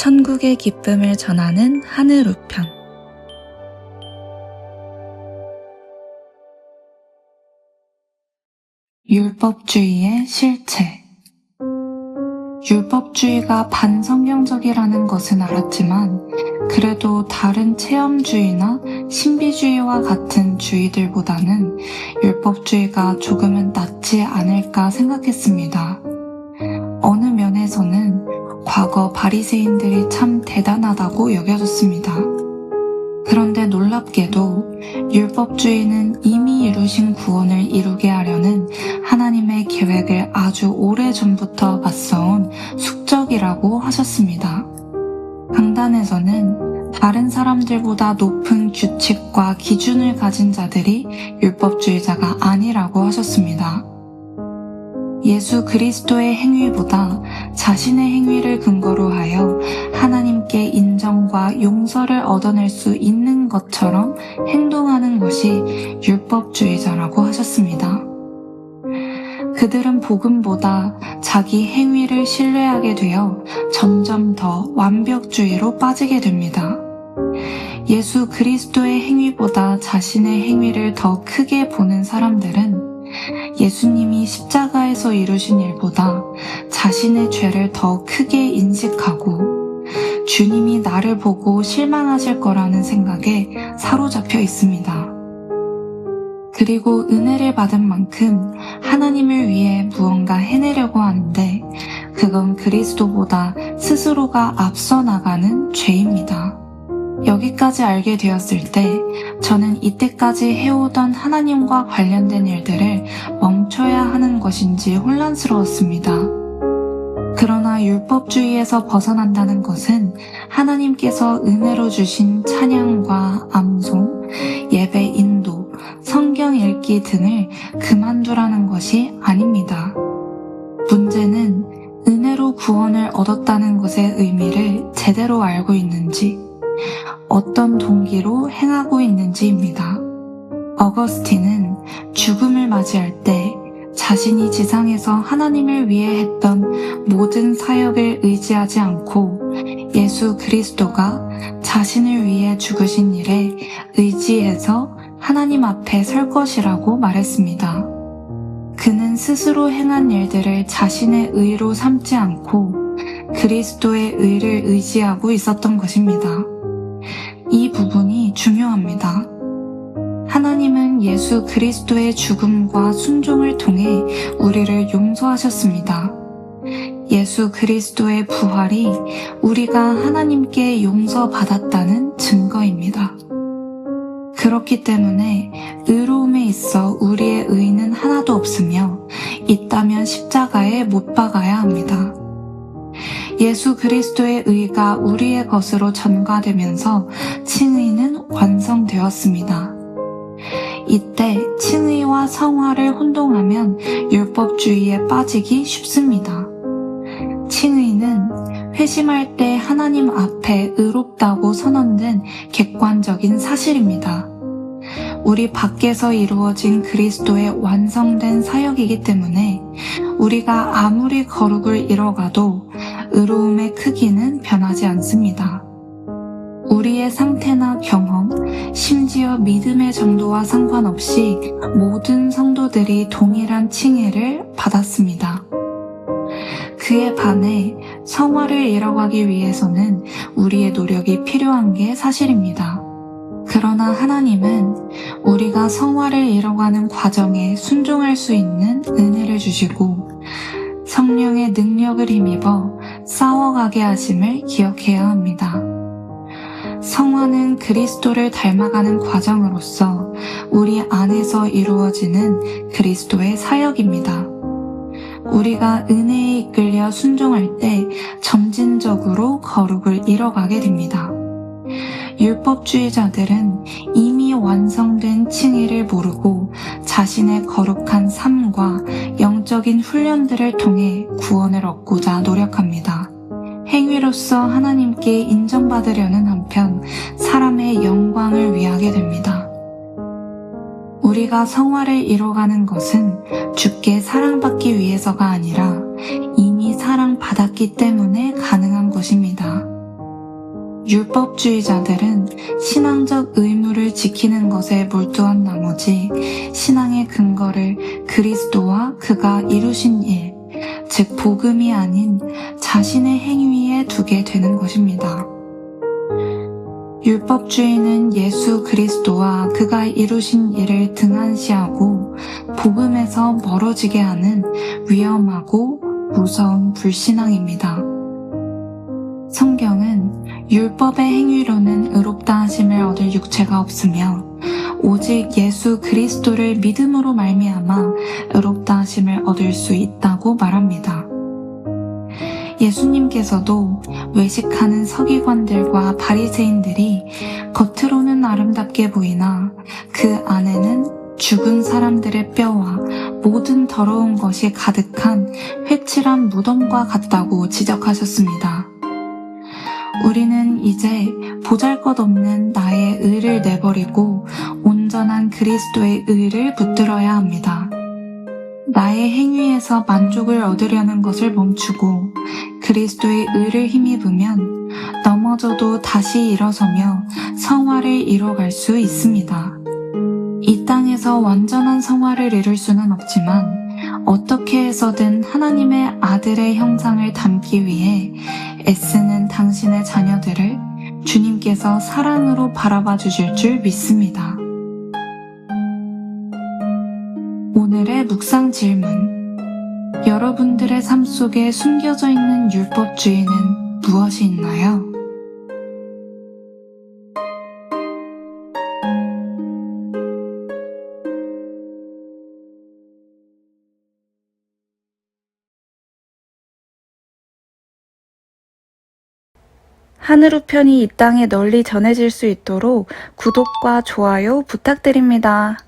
천국의 기쁨을 전하는 하늘 우편. 율법주의의 실체. 율법주의가 반성경적이라는 것은 알았지만, 그래도 다른 체험주의나 신비주의와 같은 주의들보다는 율법주의가 조금은 낫지 않을까 생각했습니다. 어느 면에서는 과거 바리새인들이 참 대단하다고 여겨졌습니다. 그런데 놀랍게도 율법주의는 이미 이루신 구원을 이루게 하려는 하나님의 계획을 아주 오래 전부터 맞서온 숙적이라고 하셨습니다. 강단에서는 다른 사람들보다 높은 규칙과 기준을 가진 자들이 율법주의자가 아니라고 하셨습니다. 예수 그리스도의 행위보다 자신의 행위를 근거로 하여 하나님께 인정과 용서를 얻어낼 수 있는 것처럼 행동하는 것이 율법주의자라고 하셨습니다. 그들은 복음보다 자기 행위를 신뢰하게 되어 점점 더 완벽주의로 빠지게 됩니다. 예수 그리스도의 행위보다 자신의 행위를 더 크게 보는 사람들은 예수님이 십자가에서 이루신 일보다 자신의 죄를 더 크게 인식하고 주님이 나를 보고 실망하실 거라는 생각에 사로잡혀 있습니다. 그리고 은혜를 받은 만큼 하나님을 위해 무언가 해내려고 하는데 그건 그리스도보다 스스로가 앞서 나가는 죄입니다. 여기까지 알게 되었을 때 저는 이때까지 해오던 하나님과 관련된 일들을 멈춰야 하는 것인지 혼란스러웠습니다. 그러나 율법주의에서 벗어난다는 것은 하나님께서 은혜로 주신 찬양과 암송, 예배 인도, 성경 읽기 등을 그만두라는 것이 아닙니다. 문제는 은혜로 구원을 얻었다는 것의 의미를 제대로 알고 있는지, 어떤 동기로 행하고 있는지입니다. 어거스틴은 죽음을 맞이할 때 자신이 지상에서 하나님을 위해 했던 모든 사역을 의지하지 않고 예수 그리스도가 자신을 위해 죽으신 일에 의지해서 하나님 앞에 설 것이라고 말했습니다. 그는 스스로 행한 일들을 자신의 의로 삼지 않고 그리스도의 의를 의지하고 있었던 것입니다. 이 부분이 중요합니다. 하나님은 예수 그리스도의 죽음과 순종을 통해 우리를 용서하셨습니다. 예수 그리스도의 부활이 우리가 하나님께 용서받았다는 증거입니다. 그렇기 때문에 의로움에 있어 우리의 의는 하나도 없으며 있다면 십자가에 못 박아야 합니다. 예수 그리스도의 의가 우리의 것으로 전가되면서 칭의는 완성되었습니다. 이때 칭의와 성화를 혼동하면 율법주의에 빠지기 쉽습니다. 칭의는 회심할 때 하나님 앞에 의롭다고 선언된 객관적인 사실입니다. 우리 밖에서 이루어진 그리스도의 완성된 사역이기 때문에 우리가 아무리 거룩을 잃어가도 의로움의 크기는 변하지 않습니다. 우리의 상태나 경험, 심지어 믿음의 정도와 상관없이 모든 성도들이 동일한 칭의를 받았습니다. 그에 반해 성화를 이뤄가기 위해서는 우리의 노력이 필요한 게 사실입니다. 그러나 하나님은 우리가 성화를 이뤄가는 과정에 순종할 수 있는 은혜를 주시고 성령의 능력을 힘입어 싸워가게 하심을 기억해야 합니다. 성화는 그리스도를 닮아가는 과정으로서 우리 안에서 이루어지는 그리스도의 사역입니다. 우리가 은혜에 이끌려 순종할 때 점진적으로 거룩을 잃어가게 됩니다. 율법주의자들은 이미 완성된 칭의를 모르고 자신의 거룩한 삶과 영 적인 훈련들을 통해 구원을 얻고자 노력합니다. 행위로서 하나님께 인정받으려는 한편 사람의 영광을 위하게 됩니다. 우리가 성화를 이뤄가는 것은 주께 사랑받기 위해서가 아니라 이미 사랑받았기 때문에 가능한 것입니다. 율법주의자들은 신앙적 의무를 지키는 것에 몰두한 나머지 신앙의 근거를 그리스도와 그가 이루신 일, 즉 복음이 아닌 자신의 행위에 두게 되는 것입니다. 율법주의는 예수 그리스도와 그가 이루신 일을 등한시하고 복음에서 멀어지게 하는 위험하고 무서운 불신앙입니다. 성경은 율법의 행위로는 의롭다 하심을 얻을 육체가 없으며 오직 예수 그리스도를 믿음으로 말미암아 의롭다 하심을 얻을 수 있다고 말합니다. 예수님께서도 외식하는 서기관들과 바리새인들이 겉으로는 아름답게 보이나 그 안에는 죽은 사람들의 뼈와 모든 더러운 것이 가득한 회칠한 무덤과 같다고 지적하셨습니다. 우리는 이제 보잘 것 없는 나의 의를 내버리고 온전한 그리스도의 의를 붙들어야 합니다. 나의 행위에서 만족을 얻으려는 것을 멈추고 그리스도의 의를 힘입으면 넘어져도 다시 일어서며 성화를 이뤄갈 수 있습니다. 이 땅에서 완전한 성화를 이룰 수는 없지만 어떻게 해서든 하나님의 아들의 형상을 담기 위해 애쓰는 당신의 자녀들을 주님께서 사랑으로 바라봐 주실 줄 믿습니다. 오늘의 묵상 질문. 여러분들의 삶 속에 숨겨져 있는 율법주의는 무엇이 있나요? 하늘 우 편이 이 땅에 널리 전해질 수 있도록 구독과 좋아요 부탁드립니다.